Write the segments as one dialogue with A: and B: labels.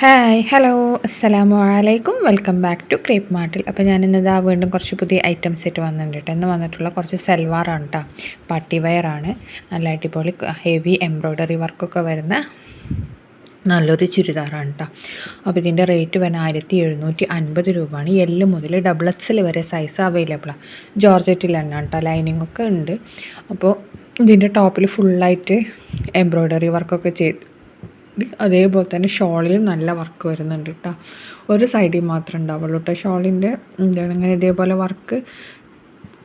A: Hi hello അസ്സലാമു അലൈക്കും welcome back to crepe മാർട്ടിൽ അപ്പോൾ ഞാൻ ഇന്നിതാ വീണ്ടും കുറച്ച് പുതിയ ഐറ്റംസ് ആയിട്ട് വന്നിട്ടുണ്ട് കേട്ടോ ഇന്ന് വന്നിട്ടുള്ള കുറച്ച് സെൽവാറാണ് കേട്ടോ പാർട്ടി വെയറാണ് നല്ല അടിപൊളി ഹെവി എംബ്രോയ്ഡറി വർക്കൊക്കെ വരുന്ന നല്ലൊരു ചുരിദാറാണ് കേട്ടോ അപ്പോൾ ഇതിന്റെ റേറ്റ് വരുന്ന ആയിരത്തി എഴുന്നൂറ്റി അൻപത് രൂപയാണ്. എല്ല് മുതൽ ഡബിൾ എക്സൽ വരെ സൈസ് അവൈലബിളാണ് ജോർജറ്റിൽ തന്നെ കേട്ടോ ലൈനിങ് ഒക്കെ ഉണ്ട്. അപ്പോൾ ഇതിന്റെ ടോപ്പിൽ ഫുള്ളായിട്ട് എംബ്രോയ്ഡറി വർക്കൊക്കെ ചെയ്ത് അതേപോലെ തന്നെ ഷോളിലും നല്ല വർക്ക് വരുന്നുണ്ട് കേട്ടോ ഒരു സൈഡിൽ മാത്രമേ ഉണ്ടാവുള്ളൂ കേട്ടോ ഷോളിന്റെ എന്താണ് ഇങ്ങനെ ഇതേപോലെ വർക്ക്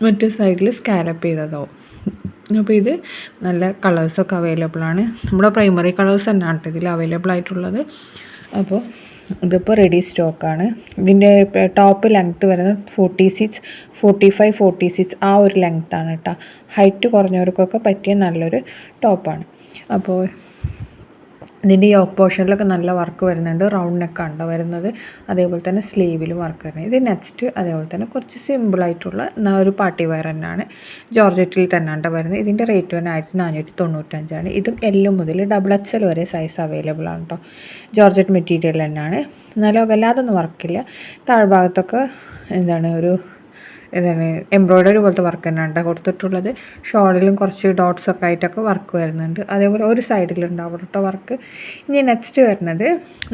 A: മറ്റു സൈഡിൽ സ്കാലപ്പ് ചെയ്തതാവും. അപ്പോൾ ഇത് നല്ല കളേഴ്സൊക്കെ അവൈലബിൾ ആണ്. നമ്മുടെ പ്രൈമറി കളേഴ്സ് തന്നെയാണ് കേട്ടോ ഇതിൽ അവൈലബിൾ ആയിട്ടുള്ളത്. അപ്പോൾ ഇതിപ്പോൾ റെഡി സ്റ്റോക്കാണ് ഇതിന്റെ ടോപ്പ് ലെങ്ത്ത് വരുന്നത് forty six forty five forty six ആ ഒരു ലെങ്ത്താണ് കേട്ടോ ഹൈറ്റ് കുറഞ്ഞവർക്കൊക്കെ പറ്റിയ നല്ലൊരു ടോപ്പാണ് അപ്പോൾ ഇതിന്റെ യോക്ക് പോർഷനിലൊക്കെ നല്ല വർക്ക് വരുന്നുണ്ട്. റൗണ്ട് നെക്കാണ് വരുന്നത്. അതേപോലെ തന്നെ സ്ലീവിലും വർക്ക് വരുന്നത്. ഇത് നെക്സ്റ്റ് അതേപോലെ തന്നെ കുറച്ച് സിമ്പിളായിട്ടുള്ള ഒരു പാർട്ടി വെയർ തന്നെയാണ്. ജോർജറ്റിൽ തന്നെയാണ് വരുന്നത്. ഇതിന്റെ റേറ്റ് തന്നെ ആയിരത്തി നാനൂറ്റി തൊണ്ണൂറ്റഞ്ചാണ് ഇതും എല്ലു മുതൽ ഡബിൾ എക്സ് എൽ വരെ സൈസ് അവൈലബിൾ ആണ് കേട്ടോ ജോർജറ്റ് മെറ്റീരിയൽ തന്നെയാണ്. എന്നാലും വല്ലാതൊന്നും വർക്കില്ല താഴ്ഭാഗത്തൊക്കെ എന്താണ് ഒരു ഇതാണ് എംബ്രോയ്ഡറി പോലത്തെ വർക്ക് തന്നെയാണ് കൊടുത്തിട്ടുള്ളത്. ഷോളിലും കുറച്ച് ഡോട്ട്സ് ഒക്കെ ആയിട്ടൊക്കെ വർക്ക് വരുന്നുണ്ട്. അതേപോലെ ഒരു സൈഡിലുണ്ടാവും കേട്ടോ വർക്ക് ഇനി നെക്സ്റ്റ് വരുന്നത്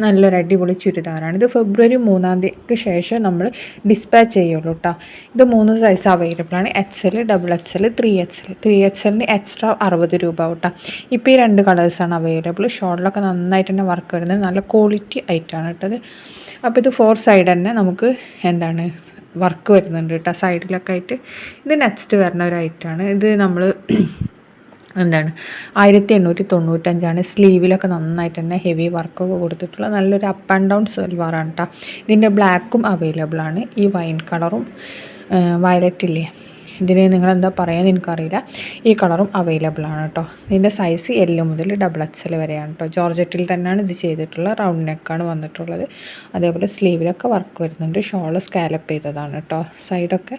A: നല്ലൊരു അടിപൊളി ചുരിദാറാണ്. ഇത് ഫെബ്രുവരി മൂന്നാം തീയതിക്ക് ശേഷം നമ്മൾ ഡിസ്പാച്ച് ചെയ്യുള്ളൂ കേട്ടോ ഇത് മൂന്ന് സൈസ് അവൈലബിൾ ആണ്. H L double H L three H L three H എല്ലിന് എക്സ്ട്രാ അറുപത് രൂപ കേട്ടോ ഇപ്പോൾ ഈ രണ്ട് കളേഴ്സാണ് അവൈലബിൾ ഷോളിലൊക്കെ നന്നായിട്ട് തന്നെ വർക്ക് വരുന്നത്. നല്ല ക്വാളിറ്റി ആയിട്ടാണ് കേട്ടത് അപ്പോൾ ഇത്. ഫോർ സൈഡ് തന്നെ നമുക്ക് എന്താണ് വർക്ക് വരുന്നുണ്ട് കേട്ടോ സൈഡിലൊക്കെ ആയിട്ട് ഇത് നെക്സ്റ്റ് വരുന്ന ഒരു ഐറ്റമാണ് ഇത് നമ്മൾ എന്താണ് ആയിരത്തി എണ്ണൂറ്റി തൊണ്ണൂറ്റഞ്ചാണ് സ്ലീവിലൊക്കെ നന്നായിട്ട് തന്നെ ഹെവി വർക്കൊക്കെ കൊടുത്തിട്ടുള്ള നല്ലൊരു അപ്പ് ആൻഡ് ഡൗൺ സെൽവാറാണ് കേട്ടോ ഇതിന്റെ ബ്ലാക്കും അവൈലബിൾ ആണ്. ഈ വൈൻ കളറും വയലറ്റ് ഇല്ലേ? ഇതിന് നിങ്ങൾ എന്താ പറയുക എനിക്കറിയില്ല. ഈ കളറും അവൈലബിൾ ആണ് കേട്ടോ ഇതിന്റെ സൈസ് എൽ മുതൽ ഡബിൾ എക്സ് എൽ വരെയാണ് കേട്ടോ ജോർജറ്റിൽ തന്നെയാണ് ഇത് ചെയ്തിട്ടുള്ള റൗണ്ട് നെക്കാണ് വന്നിട്ടുള്ളത്. അതേപോലെ സ്ലീവിലൊക്കെ വർക്ക് വരുന്നുണ്ട്. ഷോൾ സ്കാലപ്പ് ചെയ്തതാണ് കേട്ടോ സൈഡൊക്കെ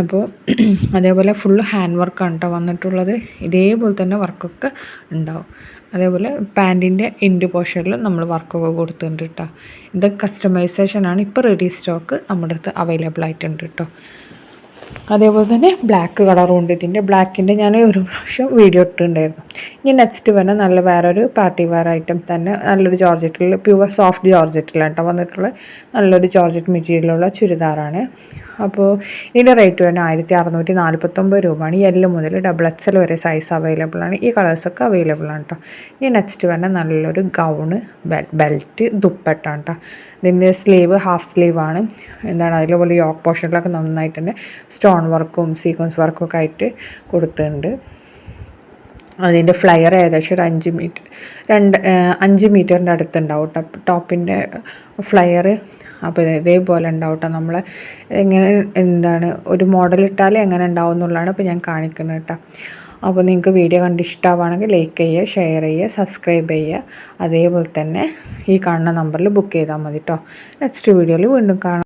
A: അപ്പോൾ അതേപോലെ ഫുൾ ഹാൻഡ് വർക്കാണ് കേട്ടോ വന്നിട്ടുള്ളത്. ഇതേപോലെ തന്നെ വർക്കൊക്കെ ഉണ്ടാവും. അതേപോലെ പാന്റിന്റെ എൻഡ് പോർഷനിലും നമ്മൾ വർക്കൊക്കെ കൊടുത്തിട്ടുണ്ട് കേട്ടോ ഇത് കസ്റ്റമൈസേഷനാണ് ഇപ്പോൾ റെഡി സ്റ്റോക്ക് നമ്മുടെ അടുത്ത് അവൈലബിൾ ആയിട്ടുണ്ട് കേട്ടോ അതേപോലെ തന്നെ ബ്ലാക്ക് കളറും ഉണ്ട്. ഇതിന്റെ ബ്ലാക്കിന്റെ ഞാൻ ഒരു പ്രാവശ്യം വീഡിയോ ഇട്ടിട്ടുണ്ടായിരുന്നു. ഇനി നെക്സ്റ്റ് വരുന്ന നല്ല വേറൊരു പാർട്ടി വെയർ ഐറ്റം തന്നെ നല്ലൊരു ജോർജറ്റിൽ പ്യുവർ സോഫ്റ്റ് ജോർജറ്റിലാണ് കേട്ടോ വന്നിട്ടുള്ള നല്ലൊരു ജോർജറ്റ് മെറ്റീരിയലുള്ള ചുരിദാറാണ്. അപ്പോൾ ഇതിന്റെ റേറ്റ് തന്നെ ആയിരത്തി അറുന്നൂറ്റി നാൽപ്പത്തൊമ്പത് രൂപയാണ്. എല്ല് മുതൽ ഡബിൾ എക്സൽ വരെ സൈസ് അവൈലബിൾ ആണ്. ഈ കളേഴ്സൊക്കെ അവൈലബിൾ ആണ് കേട്ടോ ഇനി നെക്സ്റ്റ് വരുന്ന നല്ലൊരു ഗൗണ് ബെൽറ്റ് ദുപ്പട്ടാണ് കേട്ടോ ഇതിന്റെ സ്ലീവ് ഹാഫ് സ്ലീവ് ആണ്. എന്താണ് അതിലുപോലെ യോക്ക് പോർഷനിലൊക്കെ നന്നായിട്ട് തന്നെ സ്റ്റോൺ വർക്കും സീക്വൻസ് വർക്കും ഒക്കെ ആയിട്ട് കൊടുത്തിട്ടുണ്ട്. അതിന്റെ ഫ്ലയർ ഏകദേശം ഒരു അഞ്ച് മീറ്റർ രണ്ട് അഞ്ച് മീറ്ററിന്റെ അടുത്തുണ്ടാവും ടോപ്പിന്റെ ഫ്ലയർ അപ്പോൾ ഇതേപോലെ ഉണ്ടാവും കേട്ടോ നമ്മൾ എങ്ങനെ എന്താണ് ഒരു മോഡൽ ഇട്ടാൽ എങ്ങനെ ഉണ്ടാവും എന്നുള്ളതാണ് ഇപ്പോൾ ഞാൻ കാണിക്കുന്നത് കേട്ടോ. അപ്പോൾ നിങ്ങൾക്ക് വീഡിയോ കണ്ട് ഇഷ്ടമാവുകയാണെങ്കിൽ ലൈക്ക് ചെയ്യുക ഷെയർ ചെയ്യുക സബ്സ്ക്രൈബ് ചെയ്യുക. അതേപോലെ തന്നെ ഈ കാണുന്ന നമ്പറിൽ ബുക്ക് ചെയ്താൽ മതി കേട്ടോ നെക്സ്റ്റ് വീഡിയോയിൽ വീണ്ടും കാണാം.